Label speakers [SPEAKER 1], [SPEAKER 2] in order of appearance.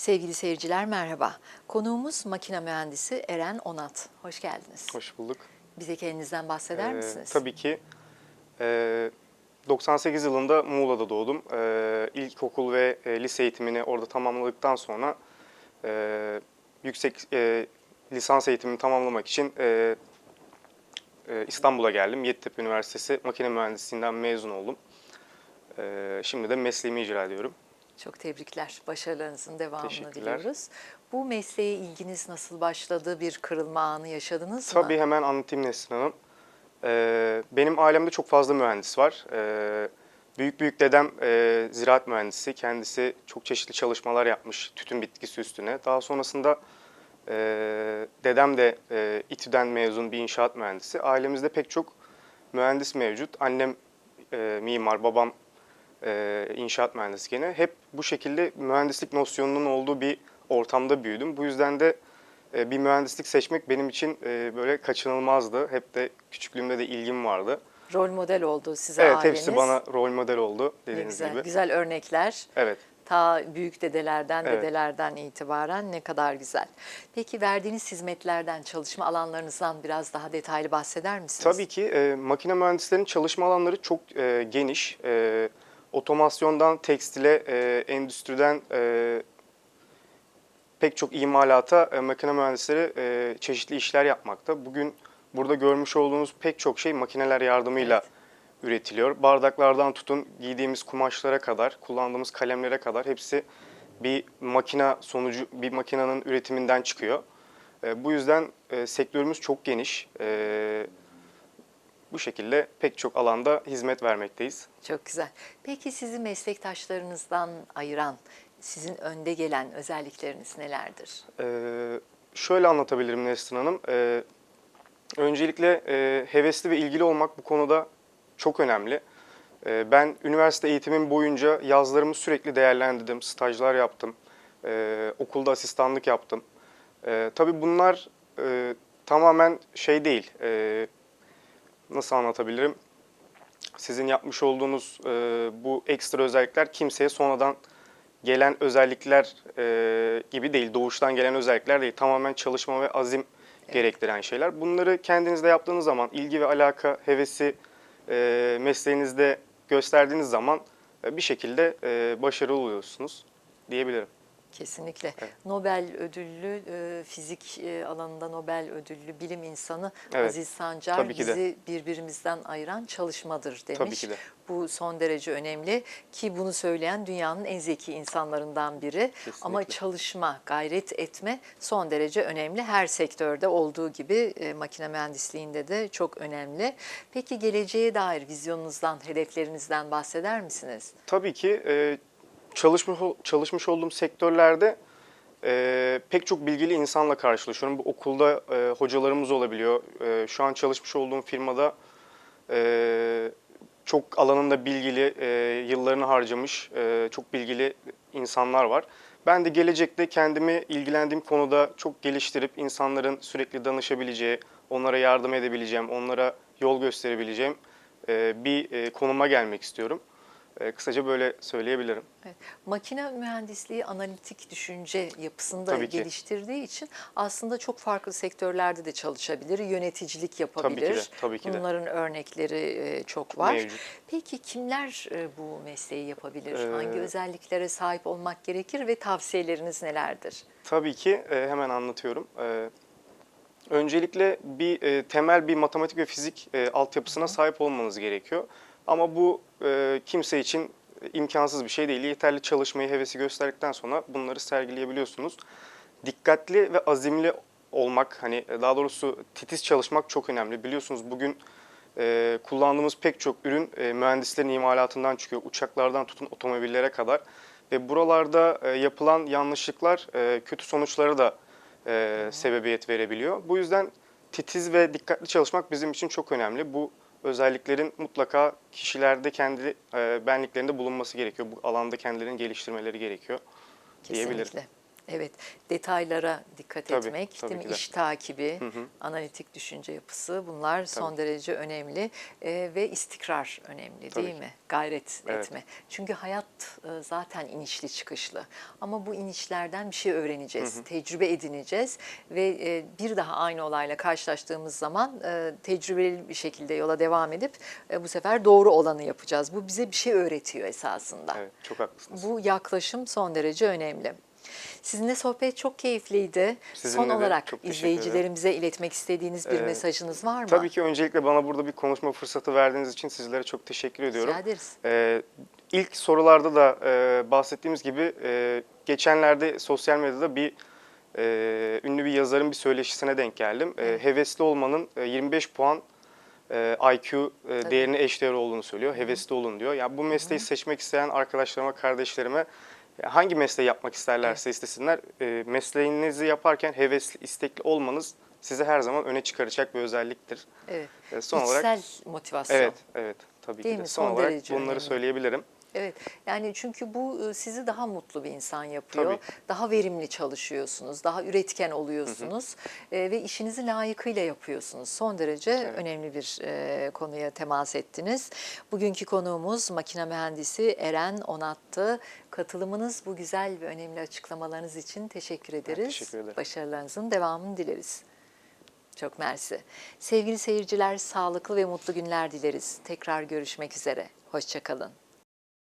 [SPEAKER 1] Sevgili seyirciler merhaba. Konuğumuz makine mühendisi Eren Onat. Hoş geldiniz.
[SPEAKER 2] Hoş bulduk.
[SPEAKER 1] Bize kendinizden bahseder
[SPEAKER 2] Ee,
[SPEAKER 1] misiniz?
[SPEAKER 2] Tabii ki. Ee, 98 yılında Muğla'da doğdum. Ee, ilkokul ve e, lise eğitimini orada tamamladıktan sonra e, yüksek e, lisans eğitimini tamamlamak için e, e, İstanbul'a geldim. Yeditepe Üniversitesi Makine Mühendisliğinden mezun oldum. Ee, şimdi de mesleğimi icra ediyorum.
[SPEAKER 1] Çok tebrikler. Başarılarınızın devamını diliyoruz. Bu mesleğe ilginiz nasıl başladı? Bir kırılma anı yaşadınız mı?
[SPEAKER 2] Tabii hemen anlatayım Nesrin Hanım. Ee, benim ailemde çok fazla mühendis var. Ee, büyük büyük dedem e, ziraat mühendisi. Kendisi çok çeşitli çalışmalar yapmış tütün bitkisi üstüne. Daha sonrasında e, dedem de e, İTÜ'den mezun bir inşaat mühendisi. Ailemizde pek çok mühendis mevcut. Annem e, mimar, babam e, inşaat mühendisi gene. Hep bu şekilde mühendislik nosyonunun olduğu bir ortamda büyüdüm. Bu yüzden de e, bir mühendislik seçmek benim için e, böyle kaçınılmazdı. Hep de küçüklüğümde de ilgim vardı.
[SPEAKER 1] Rol model oldu size
[SPEAKER 2] evet
[SPEAKER 1] aileniz.
[SPEAKER 2] hepsi bana rol model oldu
[SPEAKER 1] Ne
[SPEAKER 2] dediğiniz
[SPEAKER 1] güzel,
[SPEAKER 2] gibi.
[SPEAKER 1] güzel örnekler.
[SPEAKER 2] Evet.
[SPEAKER 1] Ta büyük dedelerden,
[SPEAKER 2] Evet.
[SPEAKER 1] dedelerden itibaren ne kadar güzel. Peki verdiğiniz hizmetlerden, çalışma alanlarınızdan biraz daha detaylı bahseder misiniz?
[SPEAKER 2] Tabii ki e, makine mühendislerinin çalışma alanları çok e, geniş. E, otomasyondan tekstile, e, endüstriden e, pek çok imalata e, makine mühendisleri e, çeşitli işler yapmakta. Bugün burada görmüş olduğunuz pek çok şey makineler yardımıyla
[SPEAKER 1] Evet.
[SPEAKER 2] üretiliyor. Bardaklardan tutun giydiğimiz kumaşlara kadar, kullandığımız kalemlere kadar hepsi bir makina sonucu, bir makinenin üretiminden çıkıyor. E, bu yüzden e, sektörümüz çok geniş. E, bu şekilde pek çok alanda hizmet vermekteyiz.
[SPEAKER 1] Çok güzel. Peki sizi meslektaşlarınızdan ayıran, sizin önde gelen özellikleriniz nelerdir?
[SPEAKER 2] Ee, şöyle anlatabilirim Nesrin Hanım. Ee, öncelikle e, hevesli ve ilgili olmak bu konuda çok önemli. Ee, ben üniversite eğitimim boyunca yazlarımı sürekli değerlendirdim, stajlar yaptım, ee, okulda asistanlık yaptım. Ee, tabii bunlar e, tamamen şey değil, e, nasıl anlatabilirim? Sizin yapmış olduğunuz e, bu ekstra özellikler kimseye sonradan gelen özellikler e, gibi değil, doğuştan gelen özellikler değil. Tamamen çalışma ve azim gerektiren şeyler. Bunları kendinizde yaptığınız zaman, ilgi ve alaka, hevesi e, mesleğinizde gösterdiğiniz zaman e, bir şekilde e, başarılı oluyorsunuz diyebilirim.
[SPEAKER 1] Kesinlikle.
[SPEAKER 2] Evet.
[SPEAKER 1] Nobel ödüllü, e, fizik e, alanında Nobel ödüllü bilim insanı
[SPEAKER 2] Evet,
[SPEAKER 1] Aziz Sancar
[SPEAKER 2] tabii ki de.
[SPEAKER 1] bizi birbirimizden ayıran çalışmadır demiş.
[SPEAKER 2] Tabii ki de.
[SPEAKER 1] Bu son derece önemli ki bunu söyleyen dünyanın en zeki insanlarından biri. Ama
[SPEAKER 2] Kesinlikle.
[SPEAKER 1] çalışma, gayret etme son derece önemli. Her sektörde olduğu gibi e, makine mühendisliğinde de çok önemli. Peki geleceğe dair vizyonunuzdan, hedeflerinizden bahseder misiniz?
[SPEAKER 2] Tabii ki e, çalışmış çalışmış olduğum sektörlerde e, pek çok bilgili insanla karşılaşıyorum. Bu okulda e, hocalarımız olabiliyor. E, şu an çalışmış olduğum firmada e, çok alanında bilgili, e, yıllarını harcamış e, çok bilgili insanlar var. Ben de gelecekte kendimi ilgilendiğim konuda çok geliştirip insanların sürekli danışabileceği, onlara yardım edebileceğim, onlara yol gösterebileceğim e, bir e, konuma gelmek istiyorum. E, Kısaca böyle söyleyebilirim.
[SPEAKER 1] Evet. Makine mühendisliği analitik düşünce yapısını da
[SPEAKER 2] Tabii ki.
[SPEAKER 1] geliştirdiği için aslında çok farklı sektörlerde de çalışabilir, yöneticilik yapabilir.
[SPEAKER 2] tabii ki de.
[SPEAKER 1] Bunların örnekleri e, çok var.
[SPEAKER 2] Mevcut.
[SPEAKER 1] Peki kimler e, bu mesleği yapabilir?
[SPEAKER 2] Ee,
[SPEAKER 1] Hangi özelliklere sahip olmak gerekir ve tavsiyeleriniz nelerdir?
[SPEAKER 2] Tabii ki e, hemen anlatıyorum. Öncelikle bir temel bir matematik ve fizik altyapısına sahip olmanız gerekiyor. Ama bu e, kimse için imkansız bir şey değil. Yeterli çalışmayı, hevesi gösterdikten sonra bunları sergileyebiliyorsunuz. Dikkatli ve azimli olmak, hani daha doğrusu titiz çalışmak çok önemli. Biliyorsunuz bugün e, kullandığımız pek çok ürün e, mühendislerin imalatından çıkıyor. Uçaklardan tutun otomobillere kadar. Ve buralarda e, yapılan yanlışlıklar e, kötü sonuçlara da e, sebebiyet verebiliyor. Bu yüzden titiz ve dikkatli çalışmak bizim için çok önemli. Bu özelliklerin mutlaka kişilerde kendi e, benliklerinde bulunması gerekiyor. Bu alanda kendilerini geliştirmeleri gerekiyor diyebilirim.
[SPEAKER 1] Evet, detaylara dikkat
[SPEAKER 2] Tabii,
[SPEAKER 1] etmek,
[SPEAKER 2] tabii
[SPEAKER 1] değil mi?
[SPEAKER 2] de.
[SPEAKER 1] İş takibi,
[SPEAKER 2] Hı hı.
[SPEAKER 1] analitik düşünce yapısı bunlar son derece önemli Ee, ve istikrar önemli
[SPEAKER 2] Tabii
[SPEAKER 1] değil
[SPEAKER 2] ki.
[SPEAKER 1] mi? Gayret
[SPEAKER 2] Evet.
[SPEAKER 1] etme. Çünkü hayat e, zaten inişli çıkışlı. Ama bu inişlerden bir şey öğreneceğiz, tecrübe edineceğiz ve e, bir daha aynı olayla karşılaştığımız zaman e, tecrübeli bir şekilde yola devam edip e, bu sefer doğru olanı yapacağız. Bu bize bir şey öğretiyor esasında.
[SPEAKER 2] Evet, çok haklısınız.
[SPEAKER 1] Bu yaklaşım son derece önemli. Sizinle sohbet çok keyifliydi.
[SPEAKER 2] Sizinle
[SPEAKER 1] Son olarak izleyicilerimize iletmek istediğiniz bir
[SPEAKER 2] Ee,
[SPEAKER 1] mesajınız var mı?
[SPEAKER 2] Tabii ki öncelikle bana burada bir konuşma fırsatı verdiğiniz için sizlere çok teşekkür ediyorum.
[SPEAKER 1] Rica ederiz.
[SPEAKER 2] Ee, ilk sorularda da e, bahsettiğimiz gibi e, geçenlerde sosyal medyada bir e, ünlü bir yazarın bir söyleşisine denk geldim. E, hevesli olmanın e, 25 puan e, IQ e,
[SPEAKER 1] Tabii.
[SPEAKER 2] değerine eşdeğer olduğunu söylüyor. Hevesli olun diyor. Ya bu mesleği seçmek isteyen arkadaşlarıma, kardeşlerime hangi mesleği yapmak isterlerse istesinler e, mesleğinizi yaparken hevesli, istekli olmanız sizi her zaman öne çıkaracak bir özelliktir.
[SPEAKER 1] Evet.
[SPEAKER 2] E, son
[SPEAKER 1] İçsel
[SPEAKER 2] olarak
[SPEAKER 1] motivasyon.
[SPEAKER 2] Evet, evet tabii
[SPEAKER 1] Değil
[SPEAKER 2] ki de.
[SPEAKER 1] mi?
[SPEAKER 2] Son,
[SPEAKER 1] Son
[SPEAKER 2] olarak bunları
[SPEAKER 1] önemli.
[SPEAKER 2] söyleyebilirim.
[SPEAKER 1] Evet. Yani çünkü bu sizi daha mutlu bir insan yapıyor.
[SPEAKER 2] Tabii.
[SPEAKER 1] Daha verimli çalışıyorsunuz, daha üretken oluyorsunuz e, ve işinizi layıkıyla yapıyorsunuz. Son derece önemli bir e, konuya temas ettiniz. Bugünkü konuğumuz makine mühendisi Eren Onat'tı. Katılımınız bu güzel ve önemli açıklamalarınız için teşekkür ederiz.
[SPEAKER 2] teşekkür ederim.
[SPEAKER 1] Başarılarınızın devamını dileriz. Çok mersi. Sevgili seyirciler, sağlıklı ve mutlu günler dileriz. Tekrar görüşmek üzere. Hoşçakalın.